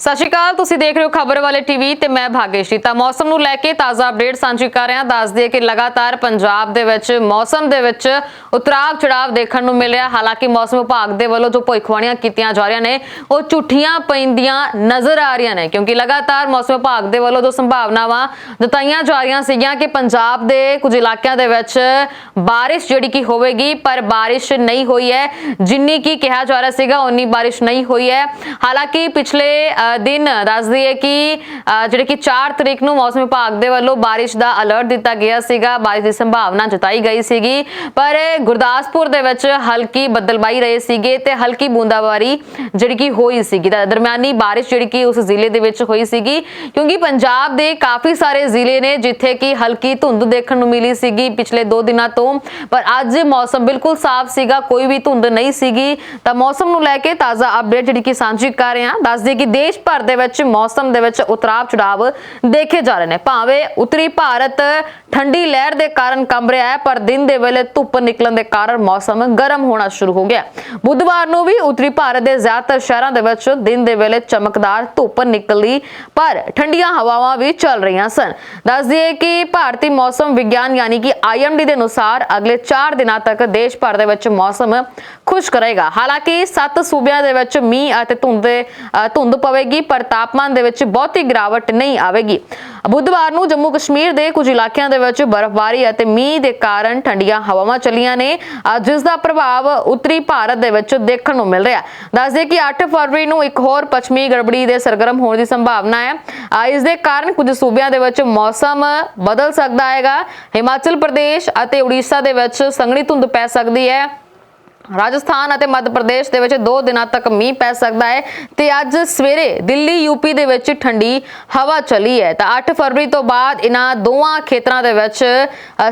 ਸਤਿ ਸ਼੍ਰੀ ਅਕਾਲ, ਤੁਸੀਂ ਦੇਖ ਰਹੇ ਹੋ ਖਬਰ ਵਾਲੇ ਟੀਵੀ ਤੇ ਮੈਂ ਭਾਗੇਸ਼ੀ ਤਾਂ ਮੌਸਮ ਨੂੰ ਲੈ ਕੇ ਤਾਜ਼ਾ ਅਪਡੇਟ ਸਾਂਝੀ ਕਰ ਰਿਹਾ ਹਾਂ। ਦੱਸ ਦਈਏ ਕਿ ਲਗਾਤਾਰ ਪੰਜਾਬ ਦੇ ਵਿੱਚ ਮੌਸਮ ਦੇ ਵਿੱਚ ਉਤਰਾਅ ਚੜਾਵ ਦੇਖਣ ਨੂੰ ਮਿਲ ਰਿਹਾ ਹਾਲਾਂਕਿ ਮੌਸਮ ਵਿਭਾਗ ਦੇ ਵੱਲੋਂ ਜੋ ਭਵਿੱਖਬਾਣੀਆਂ ਕੀਤੀਆਂ ਜਾ ਰਹੀਆਂ ਨੇ, ਉਹ ਝੂਠੀਆਂ ਪੈਂਦੀਆਂ ਨਜ਼ਰ ਆ ਰਹੀਆਂ ਨੇ। ਕਿਉਂਕਿ ਲਗਾਤਾਰ ਮੌਸਮ ਵਿਭਾਗ ਦੇ ਵੱਲੋਂ ਜੋ ਸੰਭਾਵਨਾਵਾਂ ਜਤਾਈਆਂ ਜਾ ਰਹੀਆਂ ਸੀਗੀਆਂ ਕਿ ਪੰਜਾਬ ਦੇ ਕੁਝ ਇਲਾਕਿਆਂ ਦੇ ਵਿੱਚ ਬਾਰਿਸ਼ ਜਿਹੜੀ ਕਿ ਹੋਵੇਗੀ, ਪਰ ਬਾਰਿਸ਼ ਨਹੀਂ ਹੋਈ ਹੈ। ਜਿੰਨੀ ਕੀ ਕਿਹਾ ਜਾ ਰਿਹਾ ਸੀਗਾ ਉਨੀ ਬਾਰਿਸ਼ ਨਹੀਂ ਹੋਈ ਹੈ। ਹਾਲਾਂਕਿ ਪਿਛਲੇ ਦਿਨ ਦੱਸਦੀ ਹੈ ਕਿ ਜਿਹੜੇ ਕਿ 4 ਤਰੀਕ ਨੂੰ ਮੌਸਮ ਵਿਭਾਗ ਦੇ ਵੱਲੋਂ ਬਾਰਿਸ਼ ਦਾ ਅਲਰਟ ਦਿੱਤਾ ਗਿਆ ਸੀਗਾ। ਬਾਰਿਸ਼ ਦੀ ਸੰਭਾਵਨਾ ਜਤਾਈ ਗਈ ਸੀਗੀ। ਪਰ ਗੁਰਦਾਸਪੁਰ ਦੇ ਵਿੱਚ ਹਲਕੀ ਬੱਦਲਬਾਈ ਰਹੇ ਸੀਗੇ ਤੇ ਹਲਕੀ ਬੂੰਦਾਬਾਰੀ ਜਿਹੜੀ ਕਿ ਹੋਈ ਸੀਗੀ। ਦਰਮਿਆਨੀ ਬਾਰਿਸ਼ ਜਿਹੜੀ ਕਿ ਉਸ ਜ਼ਿਲ੍ਹੇ ਦੇ ਵਿੱਚ ਹੋਈ ਸੀਗੀ। ਕਿਉਂਕਿ ਪੰਜਾਬ ਦੇ ਕਾਫੀ ਸਾਰੇ ਜ਼ਿਲ੍ਹੇ ਨੇ ਜਿੱਥੇ ਕਿ ਹਲਕੀ ਧੁੰਦ ਦੇਖਣ ਨੂੰ ਮਿਲੀ ਸੀਗੀ ਪਿਛਲੇ 2 ਦਿਨਾਂ ਤੋਂ। ਪਰ ਅੱਜ ਮੌਸਮ ਬਿਲਕੁਲ ਸਾਫ਼ ਸੀਗਾ, ਕੋਈ ਵੀ ਧੁੰਦ ਨਹੀਂ ਸੀਗੀ। ਤਾਂ ਮੌਸਮ ਨੂੰ ਲੈ ਕੇ ਤਾਜ਼ਾ ਅਪਡੇਟ ਜਿਹੜੀ ਕਿ ਸਾਂਝੀ ਕਰ ਰਹੇ। ਹਾਂ ਦੱਸ ਕਿ ਦੇਸ਼ ਭਰ ਦੇ ਵਿੱਚ ਮੌਸਮ ਦੇ ਵਿੱਚ ਉਤਰਾਅ ਚੜਾਵ ਦੇਖੇ ਜਾ ਰਹੇ ਨੇ। ਭਾਵੇਂ ਉੱਤਰੀ ਭਾਰਤ ਠੰਡੀ ਲਹਿਰ ਦੇ ਕਾਰਨ ਕੰਬ ਰਿਹਾ ਹੈ ਪਰ ਦਿਨ ਦੇ ਵੇਲੇ ਧੁੱਪ ਨਿਕਲਣ ਦੇ ਕਾਰਨ ਮੌਸਮ ਗਰਮ ਹੋਣਾ ਸ਼ੁਰੂ ਹੋ ਗਿਆ। ਬੁੱਧਵਾਰ ਨੂੰ ਵੀ ਉੱਤਰੀ ਭਾਰਤ ਦੇ ਜ਼ਿਆਦਾਤਰ ਸ਼ਹਿਰਾਂ ਦੇ ਵਿੱਚ ਦਿਨ ਦੇ ਵੇਲੇ ਚਮਕਦਾਰ ਧੁੱਪ ਨਿਕਲੀ ਪਰ ਠੰਡੀਆਂ ਹਵਾਵਾਂ ਵੀ ਚੱਲ ਰਹੀਆਂ ਸਨ। ਦੱਸ ਦਈਏ ਕਿ ਭਾਰਤੀ ਮੌਸਮ ਵਿਗਿਆਨ ਯਾਨੀ ਕਿ ਆਈਐਮਡੀ ਦੇ ਅਨੁਸਾਰ ਅਗਲੇ 4 ਦਿਨਾਂ ਤੱਕ ਦੇਸ਼ ਭਰ ਦੇ ਵਿੱਚ ਮੌਸਮ ਖੁਸ਼ਕ ਰਹੇਗਾ। ਹਾਲਾਂਕਿ 7 ਸੂਬਿਆਂ ਦੇ ਵਿੱਚ ਮੀਂਹ ਅਤੇ ਧੁੰਦ ਅ, ਧੁੰਦ ਪਵੇਗੀ। ਪਰ ਤਾਪਮਾਨ ਦੇ ਵਿੱਚ ਬਹੁਤੀ ਗਿਰਾਵਟ ਨਹੀਂ ਆਵੇਗੀ। ਬੁੱਧਵਾਰ ਨੂੰ ਜੰਮੂ ਕਸ਼ਮੀਰ ਦੇ ਕੁਝ ਇਲਾਕਿਆਂ ਦੇ ਵਿੱਚ ਬਰਫ਼ਬਾਰੀ ਅਤੇ ਮੀਂਹ ਦੇ ਕਾਰਨ ਠੰਡੀਆਂ ਹਵਾਵਾਂ ਚੱਲੀਆਂ ਨੇ। ਜਿਸ ਦਾ ਪ੍ਰਭਾਵ ਉੱਤਰੀ ਭਾਰਤ ਦੇ ਵਿੱਚ ਦੇਖਣ ਨੂੰ ਮਿਲ ਰਿਹਾ। ਦੱਸਦੇ ਕਿ 8 ਫਰਵਰੀ ਨੂੰ ਇੱਕ ਹੋਰ ਪੱਛਮੀ ਗੜਬੜੀ ਦੇ ਸਰਗਰਮ ਹੋਣ ਦੀ ਸੰਭਾਵਨਾ ਹੈ। ਅ, ਇਸ ਦੇ ਕਾਰਨ ਕੁਝ ਸੂਬਿਆਂ ਦੇ ਵਿੱਚ ਮੌਸਮ ਬਦਲ ਸਕਦਾ ਹੈਗਾ ਹਿਮਾਚਲ ਪ੍ਰਦੇਸ਼ ਅਤੇ ਉੜੀਸਾ ਦੇ ਵਿੱਚ ਸੰਘਣੀ ਧੁੰਦ ਪੈ ਸਕਦੀ ਹੈ। ਰਾਜਸਥਾਨ ਅਤੇ ਮੱਧ ਪ੍ਰਦੇਸ਼ ਦੇ ਵਿੱਚ 2 ਦਿਨਾਂ ਤੱਕ ਮੀਂਹ ਪੈ ਸਕਦਾ ਹੈ ਤੇ ਅੱਜ ਸਵੇਰੇ ਦਿੱਲੀ ਯੂਪੀ ਦੇ ਵਿੱਚ ਠੰਡੀ ਹਵਾ ਚਲੀ ਹੈ। ਤਾਂ 8 ਫਰਵਰੀ ਤੋਂ ਬਾਅਦ ਇਹਨਾਂ ਦੋਵਾਂ ਖੇਤਰਾਂ ਦੇ ਵਿੱਚ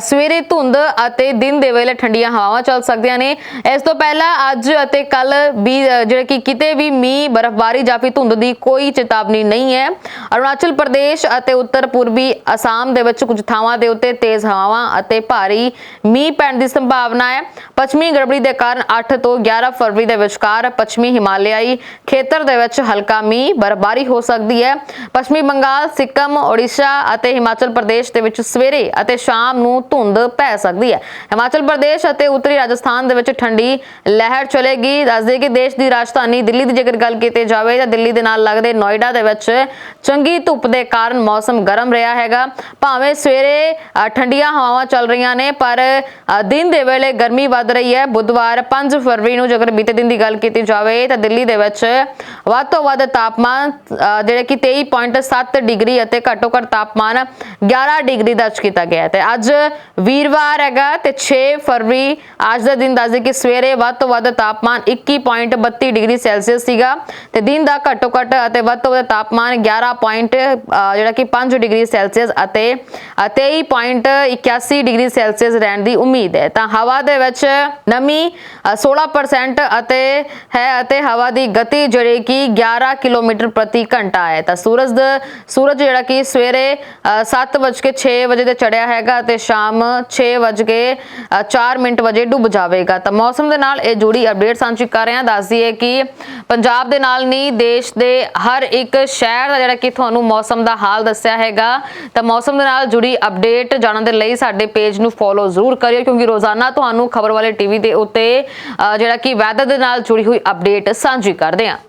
ਸਵੇਰੇ ਧੁੰਦ ਅਤੇ ਦਿਨ ਦੇ ਵੇਲੇ ਠੰਡੀਆਂ ਹਵਾਵਾਂ ਚੱਲ ਸਕਦੀਆਂ ਨੇ। ਇਸ ਤੋਂ ਪਹਿਲਾਂ ਅੱਜ ਅਤੇ ਕੱਲ ਵੀ ਜਿਹੜੇ ਕਿ ਕਿਤੇ ਵੀ ਮੀਂਹ, ਬਰਫ਼ਬਾਰੀ ਜਾਂ ਫਿਰ ਧੁੰਦ ਦੀ ਕੋਈ ਚੇਤਾਵਨੀ ਨਹੀਂ ਹੈ। ਅਰੁਣਾਚਲ ਪ੍ਰਦੇਸ਼ ਅਤੇ ਉੱਤਰ ਪੂਰਬੀ ਅਸਾਮ ਦੇ ਵਿੱਚ ਕੁਝ ਥਾਵਾਂ ਦੇ ਉੱਤੇ ਤੇਜ਼ ਹਵਾਵਾਂ ਅਤੇ ਭਾਰੀ ਮੀਂਹ ਪੈਣ ਦੀ ਸੰਭਾਵਨਾ ਹੈ। ਪੱਛਮੀ ਗੜਬੜੀ ਦੇ ਕਾਰਨ 8 ਤੋਂ 11 ਫਰਵਰੀ ਦੇ ਵਿਚਕਾਰ ਪੱਛਮੀ ਹਿਮਾਲਿਆਈ ਖੇਤਰ ਦੇ ਵਿੱਚ ਹਲਕਾ ਮੀਂਹ ਬਰਬਾਰੀ ਹੋ ਸਕਦੀ ਹੈ। ਪੱਛਮੀ ਬੰਗਾਲ, ਸਿੱਕਮ ਓਡੀਸ਼ਾ ਅਤੇ ਹਿਮਾਚਲ ਪ੍ਰਦੇਸ਼ ਦੇ ਵਿੱਚ ਸਵੇਰੇ ਅਤੇ ਸ਼ਾਮ ਨੂੰ ਧੁੰਦ ਪੈ ਸਕਦੀ ਹੈ। ਹਿਮਾਚਲ ਪ੍ਰਦੇਸ਼ ਅਤੇ ਉੱਤਰੀ ਰਾਜਸਥਾਨ ਦੇ ਵਿੱਚ ਠੰਡੀ ਲਹਿਰ ਚਲੇਗੀ। ਦੱਸਦੇ ਕਿ ਦੇਸ਼ ਦੀ ਰਾਜਧਾਨੀ ਦਿੱਲੀ ਦੀ ਜੇਕਰ ਗੱਲ ਕੀਤੀ ਜਾਵੇ ਤਾਂ ਦਿੱਲੀ ਦੇ ਨਾਲ ਲੱਗਦੇ ਨੋਇਡਾ ਦੇ ਵਿੱਚ ਚੰਗੀ ਧੁੱਪ ਦੇ ਕਾਰਨ ਮੌਸਮ ਗਰਮ ਰਿਹਾ ਹੈਗਾ। ਭਾਵੇਂ ਸਵੇਰੇ ਠੰਡੀਆਂ ਹਵਾਵਾਂ ਚੱਲ ਰਹੀਆਂ ਨੇ, ਪਰ ਦਿਨ ਦੇ ਵੇਲੇ ਗਰਮੀ ਵੱਧ ਰਹੀ ਹੈ। ਬੁੱਧਵਾਰ 5 ਫਰਵਰੀ ਨੂੰ ਜੇਕਰ ਬੀਤੇ ਦਿਨ ਦੀ ਗੱਲ ਕੀਤੀ ਜਾਵੇ ਤਾਂ ਦਿੱਲੀ ਦੇ ਵਿੱਚ ਵੱਧ ਤੋਂ ਵੱਧ ਤਾਪਮਾਨ ਅ, ਜਿਹੜੇ ਕਿ 23.7 ਡਿਗਰੀ ਅਤੇ ਘੱਟੋ ਘੱਟ ਤਾਪਮਾਨ 11 ਡਿਗਰੀ ਦਰਜ ਕੀਤਾ ਗਿਆ ਹੈ ਤੇ ਅੱਜ ਵੀਰਵਾਰ ਹੈਗਾ ਤੇ 6 ਫਰਵਰੀ ਅੱਜ ਦਾ ਦਿਨ ਦੱਸਦੇ ਕਿ ਸਵੇਰੇ ਵੱਧ ਤੋਂ ਵੱਧ ਤਾਪਮਾਨ 21.32 ਡਿਗਰੀ ਸੈਲਸੀਅਸ ਸੀਗਾ ਤੇ ਦਿਨ ਦਾ ਘੱਟੋ ਘੱਟ ਅਤੇ ਵੱਧ ਤੋਂ ਵੱਧ ਤਾਪਮਾਨ 11. ਪੁਆਇੰਟ, ਜਿਹੜਾ ਕਿ 5 ਡਿਗਰੀ ਸੈਲਸੀਅਸ ਅਤੇ ਅ, 23.81 ਡਿਗਰੀ ਸੈਲਸੀਅਸ ਰਹਿਣ ਦੀ ਉਮੀਦ ਹੈ ਤਾਂ ਹਵਾ ਦੇ ਵਿੱਚ ਨਮੀ 16% ਅਤੇ ਹੈ ਅਤੇ ਹਵਾ ਦੀ ਗਤੀ ਜਿਹੜੀ ਕਿ 11 ਕਿਲੋਮੀਟਰ ਪ੍ਰਤੀ ਘੰਟਾ ਹੈ। ਤਾਂ ਸੂਰਜ ਸੂਰਜ ਜਿਹੜਾ ਕਿ ਸਵੇਰੇ 7:06 ਵਜੇ ਤੇ ਚੜਿਆ ਹੈਗਾ ਤੇ ਸ਼ਾਮ 6:04 ਮਿੰਟ ਵਜੇ ਡੁੱਬ ਜਾਵੇਗਾ। ਤਾਂ ਮੌਸਮ ਦੇ ਨਾਲ ਇਹ ਜੁੜੀ ਅਪਡੇਟ ਸਾਂਝੀ ਕਰ ਰਹੇ ਹਾਂ। ਦੱਸ ਦਈਏ ਕਿ ਪੰਜਾਬ ਦੇ ਨਾਲ ਨਹੀਂ, ਦੇਸ਼ ਦੇ ਹਰ ਇੱਕ ਸ਼ਹਿਰ ਦਾ ਜਿਹੜਾ ਕਿ ਤੁਹਾਨੂੰ ਮੌਸਮ ਦਾ ਹਾਲ ਦੱਸਿਆ ਹੈਗਾ। ਤਾਂ ਮੌਸਮ ਦੇ ਨਾਲ ਜੁੜੀ ਅਪਡੇਟ ਜਾਣਨ ਦੇ ਲਈ ਸਾਡੇ ਪੇਜ ਨੂੰ ਫੋਲੋ ਜ਼ਰੂਰ ਕਰਿਓ, ਕਿਉਂਕਿ ਰੋਜ਼ਾਨਾ ਤੁਹਾਨੂੰ ਖਬਰ ਵਾਲੇ ਟੀਵੀ ਦੇ ਉੱਤੇ ਜਿਹੜਾ ਕਿ ਵੈਦਰ ਦੇ ਨਾਲ ਜੁੜੀ ਹੋਈ ਅਪਡੇਟ ਸਾਂਝੀ ਕਰਦੇ ਹਾਂ।